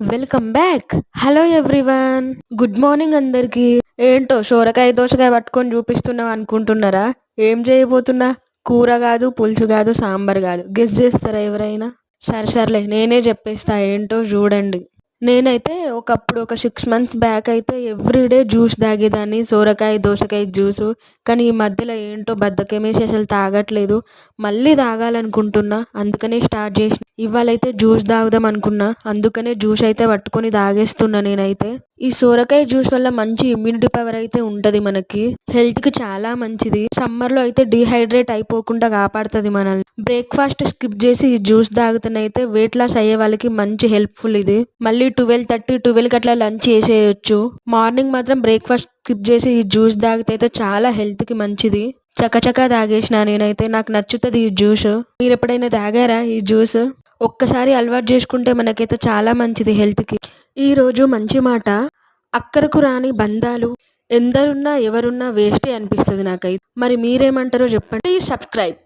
Welcome back. Hello everyone. Good morning అందరికి. ఏంటో సోరకాయ దోసకాయ పట్టుకొని చూపిస్తున్నావు అనుకుంటున్నారా? ఏం చేయబోతున్నా? కూర కాదు పులుసు కాదు సాంబార్ కాదు. గెస్ చేస్తారా ఎవరైనా? సరే సర్లే నేనే చెప్పేస్తా. ఏంటో చూడండి. నేనైతే ఒకప్పుడు ఒక సిక్స్ మంత్స్ బ్యాక్ అయితే ఎవ్రీడే జ్యూస్ తాగేదాన్ని. సోరకాయ దోసకాయ జ్యూసు కానీ ఈ మధ్యలో ఏంటో బద్దకమేసి అసలు తాగట్లేదు. మళ్ళీ తాగాలనుకుంటున్నా. అందుకనే స్టార్ట్ చేసి అయితే జ్యూస్ తాగుదాం అనుకున్నా. అందుకనే జ్యూస్ అయితే పట్టుకొని తాగేస్తున్నా నేనైతే. ఈ సోరకాయ జ్యూస్ వల్ల మంచి ఇమ్యూనిటీ పవర్ అయితే ఉంటది మనకి. హెల్త్కి చాలా మంచిది. సమ్మర్లో అయితే డిహైడ్రేట్ అయిపోకుండా కాపాడుతుంది మనల్ని. బ్రేక్ఫాస్ట్ స్కిప్ చేసి ఈ జ్యూస్ తాగుతానైతే వెయిట్ లాస్ అయ్యే వాళ్ళకి మంచి హెల్ప్ఫుల్ ఇది. మళ్ళీ ట్వెల్వ్ థర్టీ ట్వెల్వ్కి అట్లా లంచ్ చేసేయచ్చు. మార్నింగ్ మాత్రం బ్రేక్ఫాస్ట్ స్కిప్ చేసి ఈ జ్యూస్ తాగితే అయితే చాలా హెల్త్కి మంచిది. చకచకా తాగేసిన నేనైతే నాకు నచ్చుతుంది ఈ జ్యూస్. మీరు ఎప్పుడైనా తాగారా ఈ జ్యూస్? ఒక్కసారి అలవాటు చేసుకుంటే మనకైతే చాలా మంచిది హెల్త్కి ఈరోజు మంచి మాట. అక్కరకు రాని బంధాలు ఎందరున్నా ఎవరున్నా వేస్టే అనిపిస్తుంది నాకైతే. మరి మీరేమంటారో చెప్పండి. సబ్స్క్రైబ్.